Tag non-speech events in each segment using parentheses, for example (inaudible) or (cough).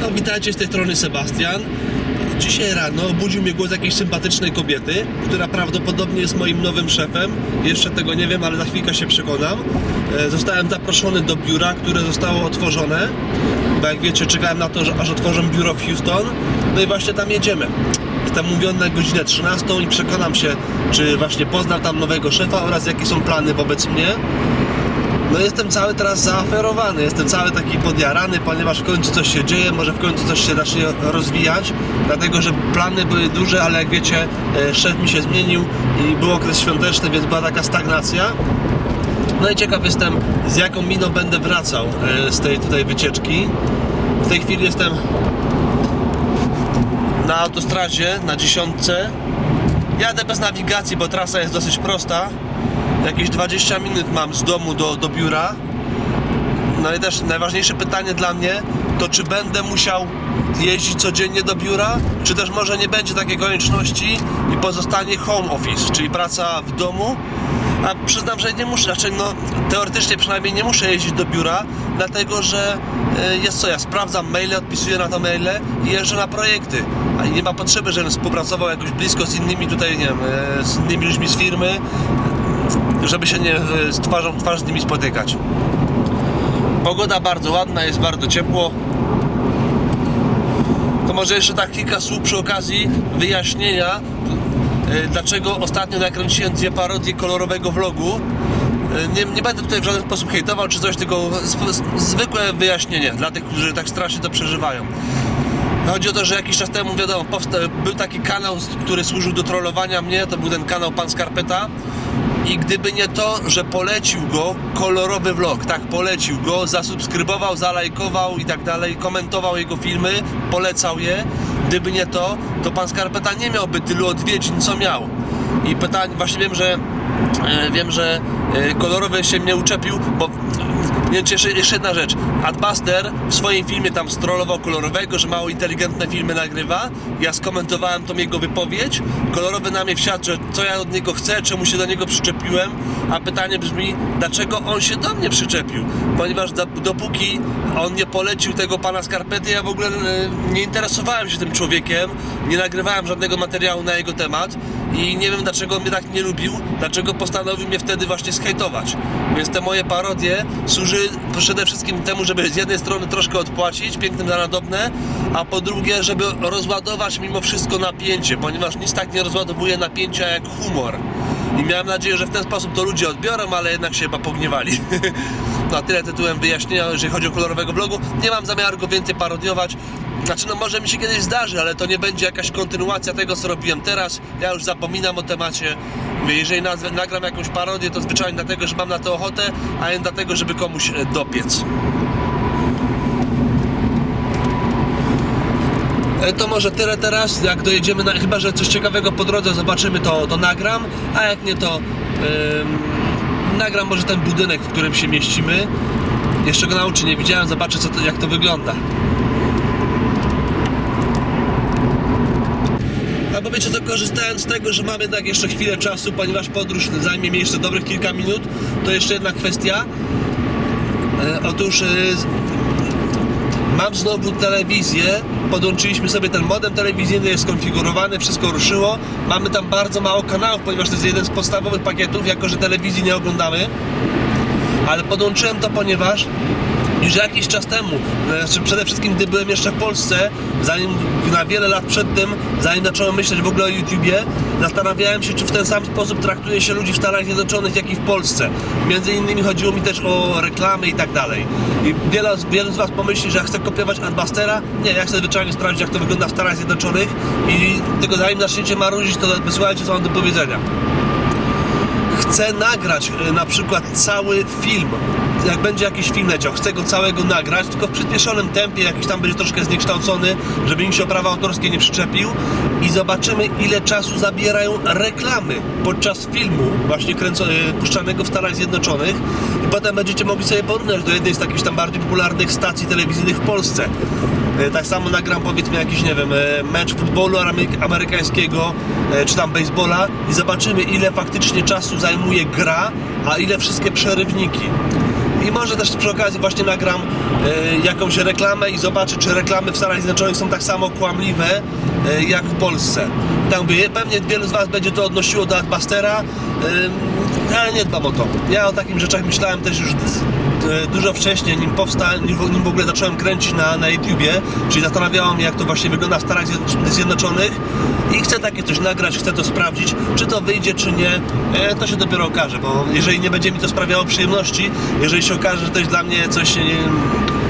No witajcie z tej strony Sebastian. Dzisiaj rano obudził mnie głos jakiejś sympatycznej kobiety, która prawdopodobnie jest moim nowym szefem. Jeszcze tego nie wiem, ale za chwilkę się przekonam. E, Zostałem zaproszony do biura, które zostało otworzone. Bo jak wiecie, czekałem na to, aż otworzą biuro w Houston. No i właśnie tam jedziemy. Jestem mówiony na godzinę 13 i przekonam się, czy właśnie poznam tam nowego szefa oraz jakie są plany wobec mnie. No jestem cały teraz zaaferowany, jestem cały taki podjarany, ponieważ w końcu coś się dzieje, może w końcu coś się zacznie rozwijać, dlatego że plany były duże, ale jak wiecie, e, szef mi się zmienił i był okres świąteczny, więc była taka stagnacja. No i ciekaw jestem, z jaką miną będę wracał e, z tej tutaj wycieczki. W tej chwili jestem na autostradzie, na dziesiątce. Jadę bez nawigacji, bo trasa jest dosyć prosta. Jakieś 20 minut mam z domu do, do biura. No i też najważniejsze pytanie dla mnie to czy będę musiał jeździć codziennie do biura, czy też może nie będzie takiej konieczności i pozostanie home office, czyli praca w domu. A przyznam, że nie muszę, znaczy no teoretycznie przynajmniej nie muszę jeździć do biura, dlatego że e, jest co, ja sprawdzam maile, odpisuję na to maile i jeżdżę na projekty. A nie ma potrzeby, żebym współpracował jakoś blisko z innymi tutaj, nie wiem, e, z innymi ludźmi z firmy, żeby się nie e, z twarzą w twarz z nimi spotykać. Pogoda bardzo ładna, jest bardzo ciepło. To może jeszcze tak kilka słów przy okazji wyjaśnienia, e, dlaczego ostatnio nakręciłem dwie parodie kolorowego vlogu. E, Nie, nie będę tutaj w żaden sposób hejtował czy coś, tylko zwykłe wyjaśnienie dla tych, którzy tak strasznie to przeżywają. Chodzi o to, że jakiś czas temu, wiadomo, był taki kanał, który służył do trollowania mnie, to był ten kanał Pan Skarpeta. I gdyby nie to, że polecił go kolorowy vlog, tak, polecił go, zasubskrybował, zalajkował i tak dalej, komentował jego filmy, polecał je. Gdyby nie to, to pan Skarpeta nie miałby tylu odwiedzin, co miał. I pytanie, właśnie wiem, że e, wiem, że e, kolorowy się mnie uczepił, bo jeszcze, jeszcze jedna rzecz. Adbuster w swoim filmie tam strollował kolorowego, że mało inteligentne filmy nagrywa. Ja skomentowałem tą jego wypowiedź. Kolorowy na mnie wsiadł, że co ja od niego chcę, czemu się do niego przyczepiłem. A pytanie brzmi, dlaczego on się do mnie przyczepił? Ponieważ do, dopóki on nie polecił tego pana skarpety, ja w ogóle e, nie interesowałem się tym człowiekiem, nie nagrywałem żadnego materiału na jego temat i nie wiem dlaczego on mnie tak nie lubił, dlaczego postanowił mnie wtedy właśnie skejtować. Więc te moje parodie przede wszystkim temu, żeby z jednej strony troszkę odpłacić pięknym za nadobne, a po drugie, żeby rozładować mimo wszystko napięcie, ponieważ nic tak nie rozładowuje napięcia jak humor. I miałem nadzieję, że w ten sposób to ludzie odbiorą, ale jednak się chyba pogniewali. (laughs) Na tyle tytułem wyjaśnienia, jeżeli chodzi o kolorowego vlogu. Nie mam zamiaru go więcej parodiować. Znaczy, no może mi się kiedyś zdarzy, ale to nie będzie jakaś kontynuacja tego, co robiłem teraz. Ja już zapominam o temacie. Jeżeli nazwę, nagram jakąś parodię, to zwyczajnie dlatego, że mam na to ochotę, a nie dlatego, żeby komuś e, dopiec. E, To może tyle teraz, jak dojedziemy, na, chyba że coś ciekawego po drodze zobaczymy, to, to nagram, a jak nie, to ym, nagram może ten budynek, w którym się mieścimy. Jeszcze go na nie widziałem, zobaczę co to, jak to wygląda. Albo wiecie co, korzystając z tego, że mamy jednak jeszcze chwilę czasu, ponieważ podróż zajmie mi jeszcze dobrych kilka minut, to jeszcze jedna kwestia. E, otóż e, Mam znowu telewizję, podłączyliśmy sobie ten modem telewizyjny, jest skonfigurowany, wszystko ruszyło. Mamy tam bardzo mało kanałów, ponieważ to jest jeden z podstawowych pakietów, jako że telewizji nie oglądamy. Ale podłączyłem to, ponieważ już jakiś czas temu, znaczy przede wszystkim gdy byłem jeszcze w Polsce, zanim na wiele lat przed tym, zanim zacząłem myśleć w ogóle o YouTubie, zastanawiałem się, czy w ten sam sposób traktuje się ludzi w Stanach Zjednoczonych, jak i w Polsce. Między innymi chodziło mi też o reklamy i tak dalej. I wiele, wielu z Was pomyśli, że ja chcę kopiować Adbustera. Nie, ja chcę zwyczajnie sprawdzić, jak to wygląda w Stanach Zjednoczonych i tylko zanim zaczniecie marudzić, to wysłuchajcie, co mam do powiedzenia chcę nagrać e, na przykład cały film. Jak będzie jakiś film leciał, chcę go całego nagrać, tylko w przyspieszonym tempie, jakiś tam będzie troszkę zniekształcony, żeby mi się o prawa autorskie nie przyczepił i zobaczymy ile czasu zabierają reklamy podczas filmu właśnie kręco- e, puszczanego w Stanach Zjednoczonych i potem będziecie mogli sobie porównać do jednej z takich tam bardziej popularnych stacji telewizyjnych w Polsce. E, Tak samo nagram powiedzmy jakiś, nie wiem, e, mecz futbolu ameryk- amerykańskiego czy tam baseballa i zobaczymy ile faktycznie czasu zajmuje gra, a ile wszystkie przerywniki. I może też przy okazji właśnie nagram e, jakąś reklamę i zobaczę, czy reklamy w Stanach Zjednoczonych są tak samo kłamliwe e, jak w Polsce. Tak mówię, pewnie wielu z Was będzie to odnosiło do Adbustera, e, ale nie dbam o to. Ja o takich rzeczach myślałem też już dużo wcześniej, nim powstałem, nim, w- ogóle zacząłem kręcić na, na YouTubie, czyli zastanawiało mnie, jak to właśnie wygląda w Stanach Zjednoc- Zjednoczonych i chcę takie coś nagrać, chcę to sprawdzić, czy to wyjdzie, czy nie, e, to się dopiero okaże, bo jeżeli nie będzie mi to sprawiało przyjemności, jeżeli się okaże, że to jest dla mnie coś, nie,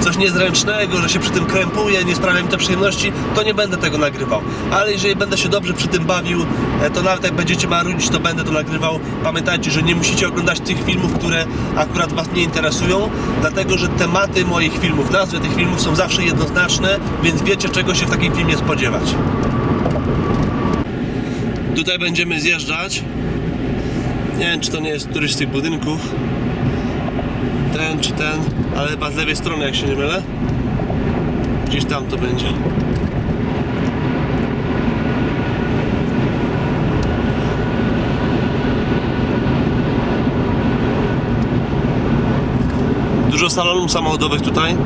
coś niezręcznego, że się przy tym krępuję, nie sprawia mi to przyjemności, to nie będę tego nagrywał. Ale jeżeli będę się dobrze przy tym bawił, e, to nawet jak będziecie marudzić, to będę to nagrywał. Pamiętajcie, że nie musicie oglądać tych filmów, które akurat Was nie interesują, dlatego że tematy moich filmów, nazwy tych filmów są zawsze jednoznaczne, więc wiecie czego się w takim filmie spodziewać. Tutaj będziemy zjeżdżać. Nie wiem, czy to nie jest któryś z tych budynków. Ten czy ten, ale chyba z lewej strony, jak się nie mylę. Gdzieś tam to będzie. Dużo salonów samochodowych tutaj.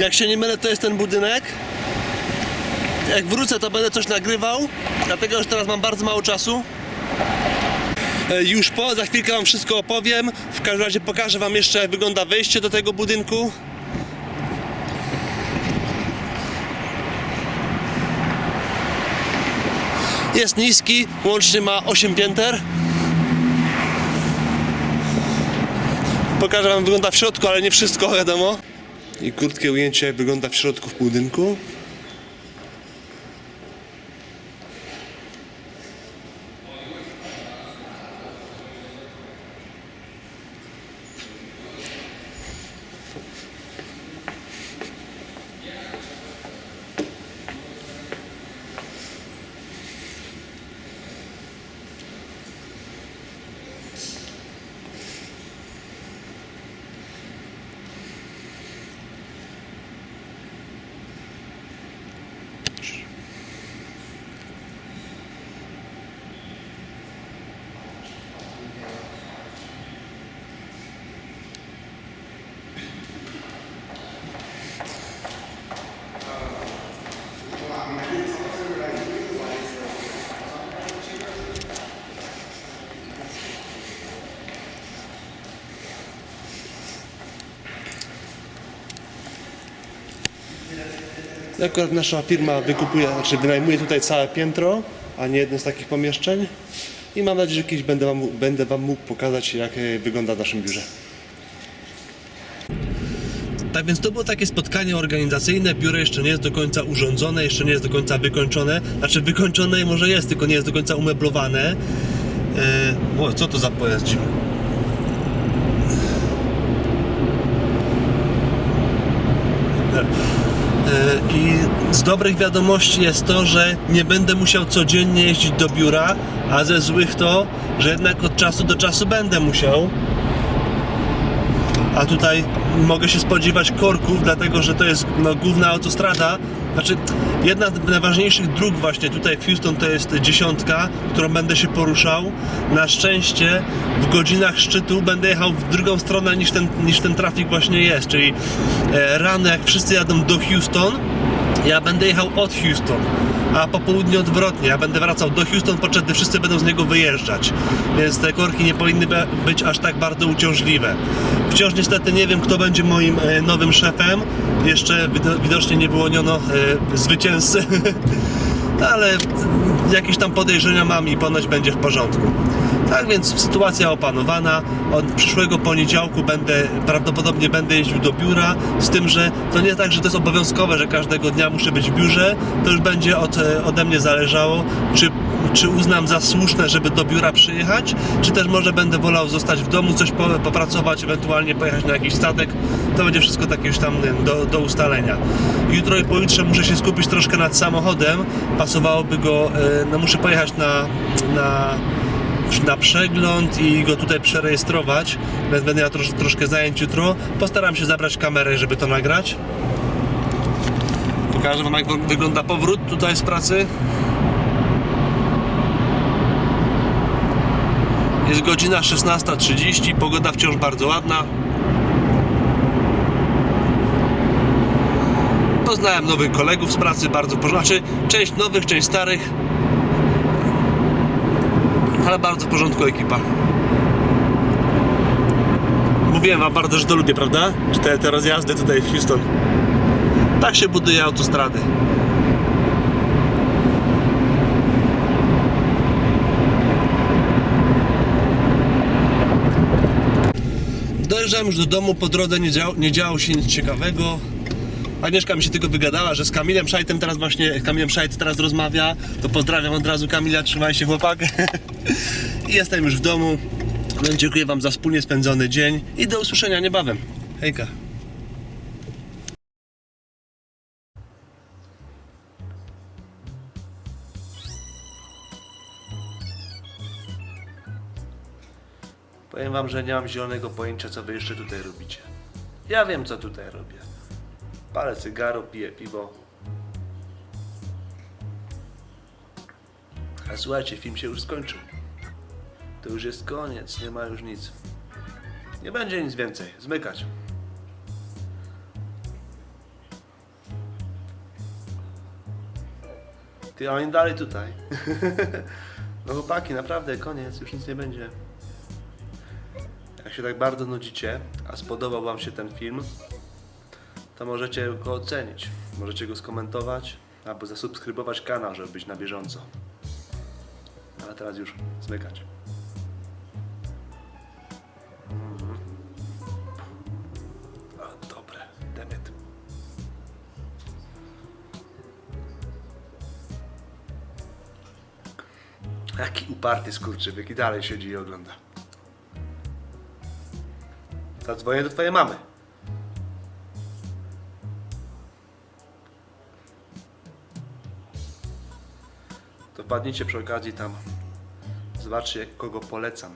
Jak się nie mylę, to jest ten budynek. Jak wrócę, to będę coś nagrywał, dlatego że teraz mam bardzo mało czasu. E, Już po, za chwilkę Wam wszystko opowiem. W każdym razie pokażę Wam jeszcze, jak wygląda wejście do tego budynku. Jest niski, łącznie ma 8 pięter. Pokażę Wam, wygląda w środku, ale nie wszystko, wiadomo. I krótkie ujęcie, jak wygląda w środku w budynku. Akurat nasza firma wykupuje, znaczy wynajmuje tutaj całe piętro, a nie jedno z takich pomieszczeń. I mam nadzieję, że kiedyś będę wam, będę wam mógł pokazać, jak e, wygląda w naszym biurze. Tak więc to było takie spotkanie organizacyjne. Biuro jeszcze nie jest do końca urządzone, jeszcze nie jest do końca wykończone. Znaczy wykończone może jest, tylko nie jest do końca umeblowane. E, o, co to za pojazd? E, I z dobrych wiadomości jest to, że nie będę musiał codziennie jeździć do biura, a ze złych to, że jednak od czasu do czasu będę musiał. A tutaj mogę się spodziewać korków, dlatego że to jest no, główna autostrada. Znaczy, jedna z najważniejszych dróg właśnie tutaj w Houston to jest dziesiątka, którą będę się poruszał. Na szczęście w godzinach szczytu będę jechał w drugą stronę niż ten, niż ten trafik właśnie jest, czyli e, rano jak wszyscy jadą do Houston, ja będę jechał od Houston, a po południu odwrotnie. Ja będę wracał do Houston, podczas gdy wszyscy będą z niego wyjeżdżać. Więc te korki nie powinny być aż tak bardzo uciążliwe. Wciąż niestety nie wiem, kto będzie moim e, nowym szefem. Jeszcze wido- widocznie nie wyłoniono e, zwycięzcy. (laughs) Ale jakieś tam podejrzenia mam i ponoć będzie w porządku. Tak więc sytuacja opanowana. Od przyszłego poniedziałku będę prawdopodobnie będę jeździł do biura, z tym, że to nie tak, że to jest obowiązkowe, że każdego dnia muszę być w biurze. To już będzie od, e, ode mnie zależało, czy, czy uznam za słuszne, żeby do biura przyjechać, czy też może będę wolał zostać w domu, coś po, popracować, ewentualnie pojechać na jakiś statek. To będzie wszystko takie już tam e, do, do ustalenia. Jutro i pojutrze muszę się skupić troszkę nad samochodem. Pasowałoby go, e, no muszę pojechać na, na na przegląd i go tutaj przerejestrować, więc będę miał trosz, troszkę zajęć jutro. Postaram się zabrać kamerę, żeby to nagrać. Pokażę Wam, jak wy- wygląda powrót tutaj z pracy. Jest godzina 16.30, pogoda wciąż bardzo ładna. Poznałem nowych kolegów z pracy, bardzo porządku. Znaczy, część nowych, część starych. Ale bardzo w porządku ekipa. Mówiłem wam bardzo, że to lubię, prawda? Czy te, te rozjazdy tutaj w Houston. Tak się buduje autostrady. Dojeżdżałem już do domu, po drodze nie, dział, nie działo się nic ciekawego. Agnieszka mi się tylko wygadała, że z Kamilem Szajtem teraz właśnie, Kamilem Szajt teraz rozmawia, to pozdrawiam od razu Kamila, trzymaj się chłopak. (laughs) I jestem już w domu. No, dziękuję wam za wspólnie spędzony dzień i do usłyszenia niebawem. Hejka. Powiem wam, że nie mam zielonego pojęcia, co wy jeszcze tutaj robicie. Ja wiem, co tutaj robię. Palę cygaro, piję piwo. A słuchajcie, film się już skończył. To już jest koniec, nie ma już nic. Nie będzie nic więcej. Zmykać. Ty, a oni dalej tutaj. (laughs) no chłopaki, naprawdę, koniec, już nic nie będzie. Jak się tak bardzo nudzicie, a spodobał Wam się ten film, to możecie go ocenić. Możecie go skomentować albo zasubskrybować kanał, żeby być na bieżąco. Ale teraz już zmykać. Mhm. O, dobre, demet. Jaki uparty skurczybyk i dalej siedzi i ogląda. Zadzwonię do twojej mamy. Wpadnijcie przy okazji tam. Zobaczcie, kogo polecam.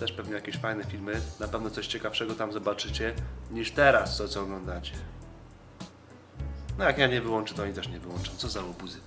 Też pewnie jakieś fajne filmy. Na pewno coś ciekawszego tam zobaczycie niż teraz, to co oglądacie. No jak ja nie wyłączę, to oni też nie wyłączą. Co za łobuzy.